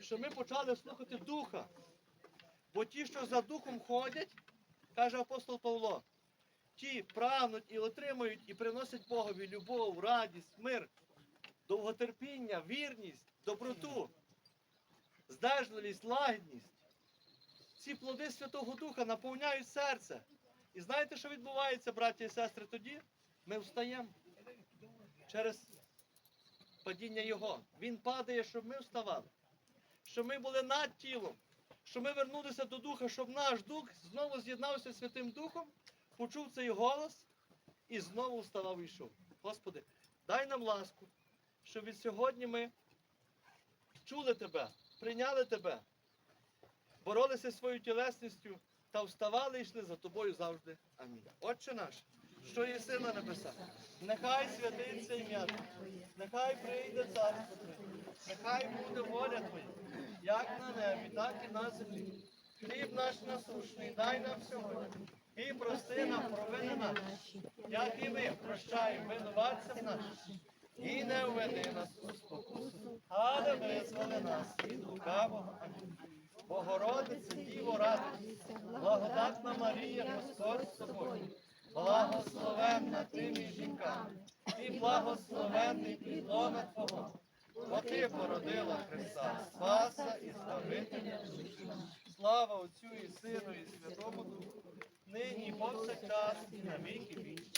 що ми почали слухати Духа. Бо ті, що за Духом ходять, каже апостол Павло, ті прагнуть і отримують, і приносять Богові любов, радість, мир, довготерпіння, вірність, доброту, здержливість, лагідність. Ці плоди Святого Духа наповняють серце. І знаєте, що відбувається, браті і сестри, тоді? Ми встаємо через падіння Його. Він падає, щоб ми вставали, щоб ми були над тілом, щоб ми вернулися до Духа, щоб наш Дух знову з'єднався з Святим Духом, почув цей голос і знову вставав і йшов. Господи, дай нам ласку, щоб від сьогодні ми чули Тебе, прийняли Тебе, боролися зі своєю тілесністю та вставали і йшли за тобою завжди. Амінь. Отче наш, що єси на небесах, нехай святиться ім'я нехай прийде царство Твоє, нехай буде воля Твоя, як на небі, так і на землі. Хліб наш насушний, дай нам сьогодні. І прости нам провини наші, як і ми прощаємо винуватцям нашим. І не введи нас у спокусу, але визволи нас від лукавого. Амінь. Богородице, Діво радуйся, благодатна Марія, Господь з тобою, благословенна ти між жінками, і благословенний плідлона Твого, бо ти породила Христа, Спаса і Збавителя. Слава Отцю і Сину, і Святому Духу, нині повсякчас, і на віки вічні.